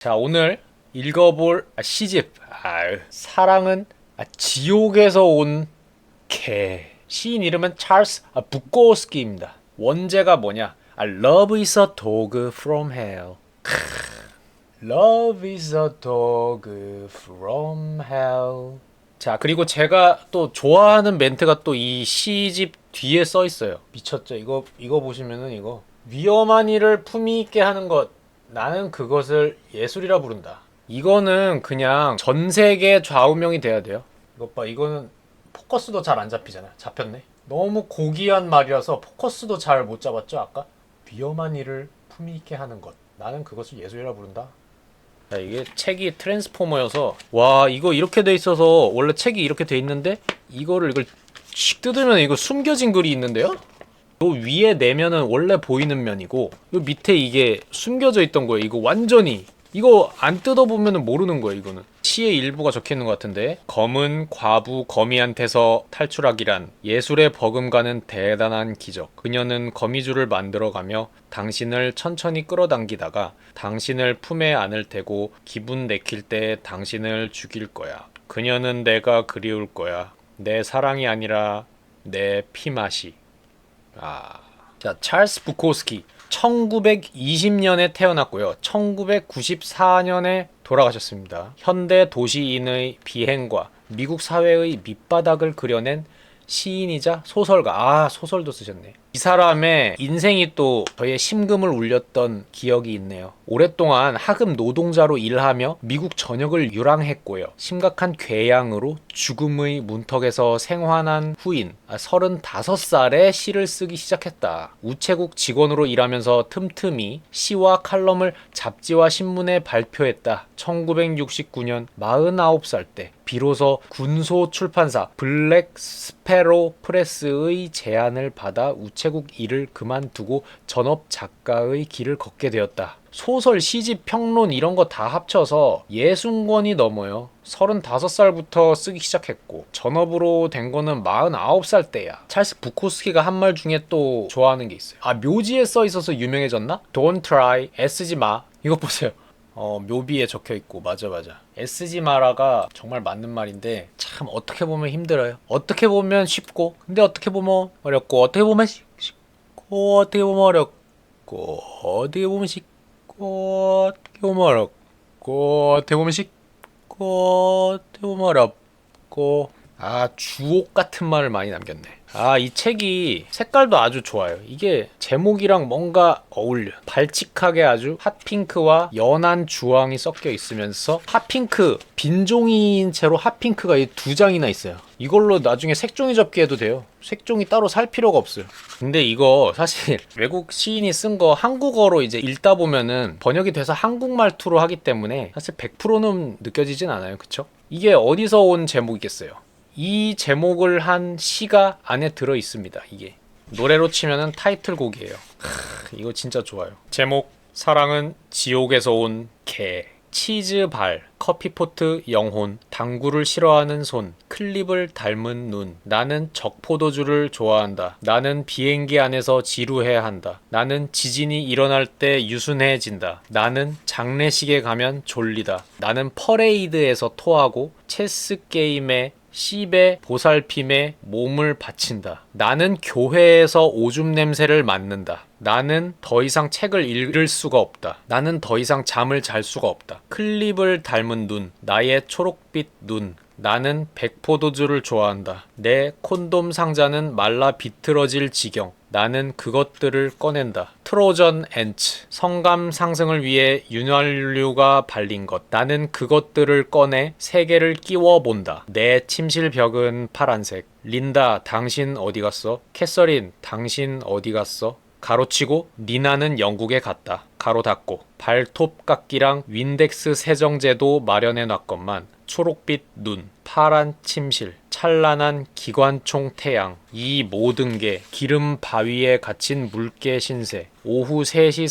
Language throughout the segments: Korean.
자 오늘 읽어볼 아, 시집. 아, 사랑은 아, 지옥에서 온 개. 시인 이름은 찰스 아, 부코스키입니다. 원제가 뭐냐? 아, Love is a dog from hell. 크, Love is a dog from hell. 자 그리고 제가 또 좋아하는 멘트가 또 이 시집 뒤에 써 있어요. 미쳤죠? 이거 이거 보시면은 이거 위험한 일을 품위 있게 하는 것 나는 그것을 예술이라 부른다. 이거는 그냥 전 세계 좌우명이 돼야 돼요. 이것 봐 이거는 포커스도 잘 안 잡히잖아. 잡혔네. 너무 고귀한 말이라서 포커스도 잘 못 잡았죠 아까? 위험한 일을 품위 있게 하는 것. 나는 그것을 예술이라 부른다. 야, 이게 책이 트랜스포머여서 와 이거 이렇게 돼 있어서 원래 책이 이렇게 돼 있는데 이거를 이걸 씩 뜯으면 이거 숨겨진 글이 있는데요? 요 위에 내면은 원래 보이는 면이고 요 밑에 이게 숨겨져 있던 거예요. 이거 완전히 이거 안 뜯어보면은 모르는 거예요. 이거는 시의 일부가 적혀 있는 것 같은데 검은 과부 거미한테서 탈출하기란 예술의 버금가는 대단한 기적. 그녀는 거미줄을 만들어가며 당신을 천천히 끌어당기다가 당신을 품에 안을 테고 기분 내킬 때 당신을 죽일 거야. 그녀는 내가 그리울 거야. 내 사랑이 아니라 내 피맛이. 아. 자, 찰스 부코스키. 1920년에 태어났고요. 1994년에 돌아가셨습니다. 현대 도시인의 비행과 미국 사회의 밑바닥을 그려낸 시인이자 소설가. 아, 소설도 쓰셨네. 이 사람의 인생이 또 저의 심금을 울렸던 기억이 있네요. 오랫동안 하급 노동자로 일하며 미국 전역을 유랑했고요. 심각한 궤양으로 죽음의 문턱에서 생還한 후인 35살에 시를 쓰기 시작했다. 우체국 직원으로 일하면서 틈틈이 시와 칼럼을 잡지와 신문에 발표했다. 1969년 49살 때 비로소 군소 출판사 블랙 스페로 프레스의 제안을 받아 우체국 일을 그만두고 전업 작가의 길을 걷게 되었다. 소설, 시집, 평론 이런 거 다 합쳐서 60권이 넘어요. 35살부터 쓰기 시작했고 전업으로 된 거는 49살 때야. 찰스 부코스키가 한 말 중에 또 좋아하는 게 있어요. 아 묘지에 써 있어서 유명해졌나? Don't try, 애쓰지 마. 이거 보세요. 어, 묘비에 적혀 있고 맞아 맞아. 애쓰지 마라가 정말 맞는 말인데 참 어떻게 보면 힘들어요. 어떻게 보면 쉽고 근데 어떻게 보면 어렵고 어떻게 보면 쉽- 쉽고 어떻게 보면 어렵고 어떻게 보면 쉽고 어떻게 보면 어렵고 어떻게 보면 쉽고 어떻게 보면 어렵고 아 주옥 같은 말을 많이 남겼네. 아 이 책이 색깔도 아주 좋아요. 이게 제목이랑 뭔가 어울려. 발칙하게 아주 핫핑크와 연한 주황이 섞여 있으면서 핫핑크 빈종이인 채로 핫핑크가 이 두 장이나 있어요. 이걸로 나중에 색종이 접기 해도 돼요. 색종이 따로 살 필요가 없어요. 근데 이거 사실 외국 시인이 쓴 거 한국어로 이제 읽다 보면은 번역이 돼서 한국 말투로 하기 때문에 사실 100%는 느껴지진 않아요. 그쵸? 이게 어디서 온 제목이겠어요? 이 제목을 한 시가 안에 들어 있습니다. 이게 노래로 치면은 타이틀곡이에요. 크, 이거 진짜 좋아요. 제목 사랑은 지옥에서 온 개. 치즈 발, 커피포트 영혼, 당구를 싫어하는 손, 클립을 닮은 눈. 나는 적포도주를 좋아한다. 나는 비행기 안에서 지루해야 한다. 나는 지진이 일어날 때 유순해진다. 나는 장례식에 가면 졸리다. 나는 퍼레이드에서 토하고 체스 게임에 씹에 보살핌에 몸을 바친다. 나는 교회에서 오줌 냄새를 맡는다. 나는 더 이상 책을 읽을 수가 없다. 나는 더 이상 잠을 잘 수가 없다. 클립을 닮은 눈, 나의 초록빛 눈. 나는 백포도주를 좋아한다. 내 콘돔 상자는 말라 비틀어질 지경. 나는 그것들을 꺼낸다. 트로전 엔츠. 성감 상승을 위해 윤활유가 발린 것. 나는 그것들을 꺼내 세계를 끼워 본다. 내 침실 벽은 파란색. 린다, 당신 어디 갔어? 캐서린, 당신 어디 갔어? 가로치고 니나는 영국에 갔다. 가로 닫고 발톱 깎기랑 윈덱스 세정제도 마련해 놨건만 초록빛 눈, 파란 침실, 찬란한 기관총 태양, 이 모든 게 기름 바위에 갇힌 물개 신세, 오후 3시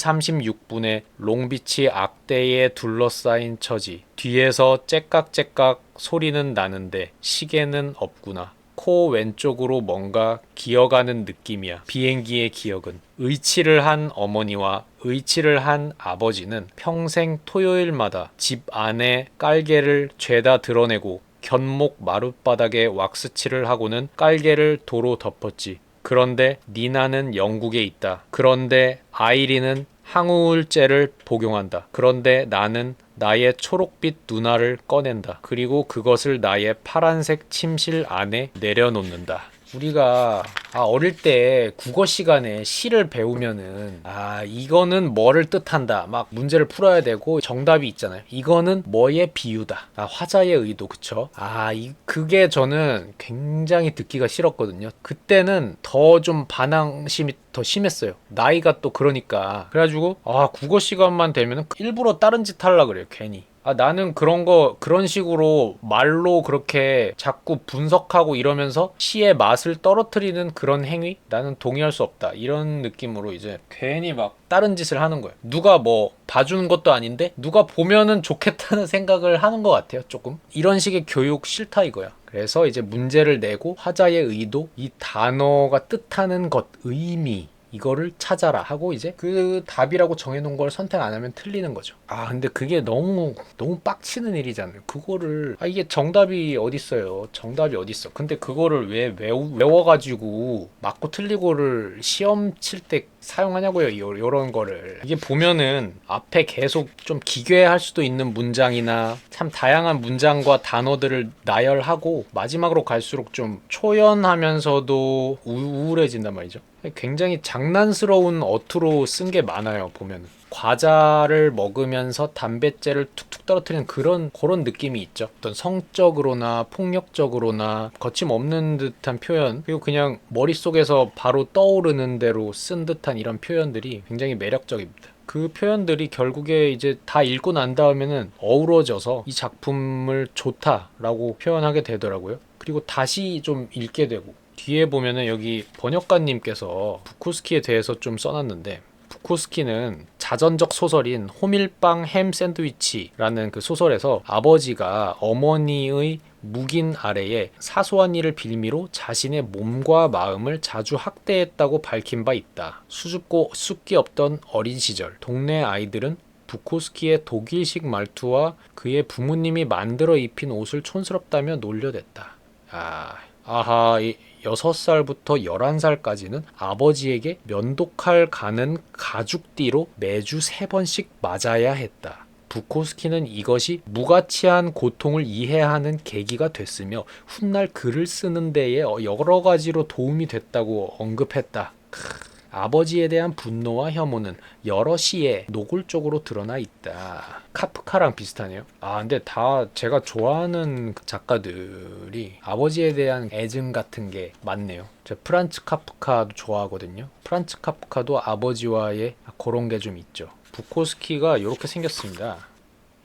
36분에 롱비치 악대에 둘러싸인 처지, 뒤에서 째깍째깍 소리는 나는데 시계는 없구나. 코 왼쪽으로 뭔가 기어가는 느낌이야. 비행기의 기억은. 의치를 한 어머니와 의치를 한 아버지는 평생 토요일마다 집 안에 깔개를 죄다 드러내고 견목 마룻바닥에 왁스칠을 하고는 깔개를 도로 덮었지. 그런데 니나는 영국에 있다. 그런데 아이리는 항우울제를 복용한다. 그런데 나는 나의 초록빛 누나를 꺼낸다. 그리고 그것을 나의 파란색 침실 안에 내려놓는다. 우리가 아, 어릴 때 국어 시간에 시를 배우면은 아 이거는 뭐를 뜻한다 막 문제를 풀어야 되고 정답이 있잖아요. 이거는 뭐의 비유다. 아 화자의 의도 그쵸? 아 이, 그게 저는 굉장히 듣기가 싫었거든요. 그때는 더 좀 반항심이 더 심했어요. 나이가 또 그러니까. 그래가지고 아 국어 시간만 되면은 일부러 다른 짓 하려 그래요 괜히 아, 나는 그런 거, 그런 식으로 말로 그렇게 자꾸 분석하고 이러면서 시의 맛을 떨어뜨리는 그런 행위? 나는 동의할 수 없다. 이런 느낌으로 이제 괜히 막 다른 짓을 하는 거예요. 누가 뭐 봐주는 것도 아닌데, 누가 보면은 좋겠다는 생각을 하는 것 같아요, 조금. 이런 식의 교육 싫다 이거야. 그래서 이제 문제를 내고 화자의 의도, 이 단어가 뜻하는 것, 의미, 이거를 찾아라 하고 이제 그 답이라고 정해놓은 걸 선택 안 하면 틀리는 거죠. 아 근데 그게 너무 너무 빡치는 일이잖아요. 그거를 아 이게 정답이 어딨어요. 정답이 어딨어. 근데 그거를 왜 외우, 외워가지고 맞고 틀리고를 시험 칠때 사용하냐고요. 요, 요런 거를 이게 보면은 앞에 계속 좀 기괴할 수도 있는 문장이나 참 다양한 문장과 단어들을 나열하고 마지막으로 갈수록 좀 초연하면서도 우- 우울해진단 말이죠. 굉장히 장난스러운 어투로 쓴 게 많아요 보면 과자를 먹으면서 담뱃재를 툭툭 떨어뜨리는 그런 그런 느낌이 있죠 어떤 성적으로나 폭력적으로나 거침없는 듯한 표현 그리고 그냥 머릿속에서 바로 떠오르는 대로 쓴 듯한 이런 표현들이 굉장히 매력적입니다 그 표현들이 결국에 이제 다 읽고 난 다음에는 어우러져서 이 작품을 좋다라고 표현하게 되더라고요. 그리고 다시 좀 읽게 되고 뒤에 보면은 여기 번역가님께서 부코스키에 대해서 좀 써놨는데 부코스키는 자전적 소설인 호밀빵 햄 샌드위치라는 그 소설에서 아버지가 어머니의 묵인 아래에 사소한 일을 빌미로 자신의 몸과 마음을 자주 학대했다고 밝힌 바 있다. 수줍고 숫기 없던 어린 시절 동네 아이들은 부코스키의 독일식 말투와 그의 부모님이 만들어 입힌 옷을 촌스럽다며 놀려댔다. 아, 아하, 이 6살부터 11살까지는 아버지에게 면도칼 가는 가죽띠로 매주 3번씩 맞아야 했다. 부코스키는 이것이 무가치한 고통을 이해하는 계기가 됐으며 훗날 글을 쓰는 데에 여러 가지로 도움이 됐다고 언급했다. 크, 아버지에 대한 분노와 혐오는 여러 시에 노골적으로 드러나 있다. 카프카랑 비슷하네요. 아, 근데 다 제가 좋아하는 그 작가들이 아버지에 대한 애증 같은 게 많네요. 제가 프란츠 카프카도 좋아하거든요. 프란츠 카프카도 아버지와의 그런 게 좀 있죠. 부코스키가 이렇게 생겼습니다.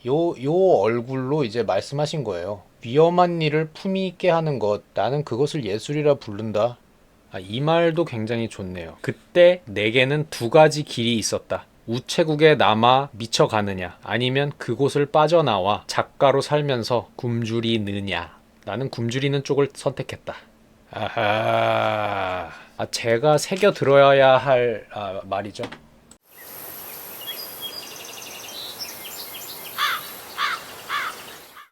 요, 요 얼굴로 이제 말씀하신 거예요. 위험한 일을 품위 있게 하는 것, 나는 그것을 예술이라 부른다. 아, 이 말도 굉장히 좋네요. 그때 내게는 두 가지 길이 있었다. 우체국에 남아 미쳐가느냐, 아니면 그곳을 빠져나와 작가로 살면서 굶주리느냐. 나는 굶주리는 쪽을 선택했다. 아하. 아, 제가 새겨 들어야 할 아, 말이죠.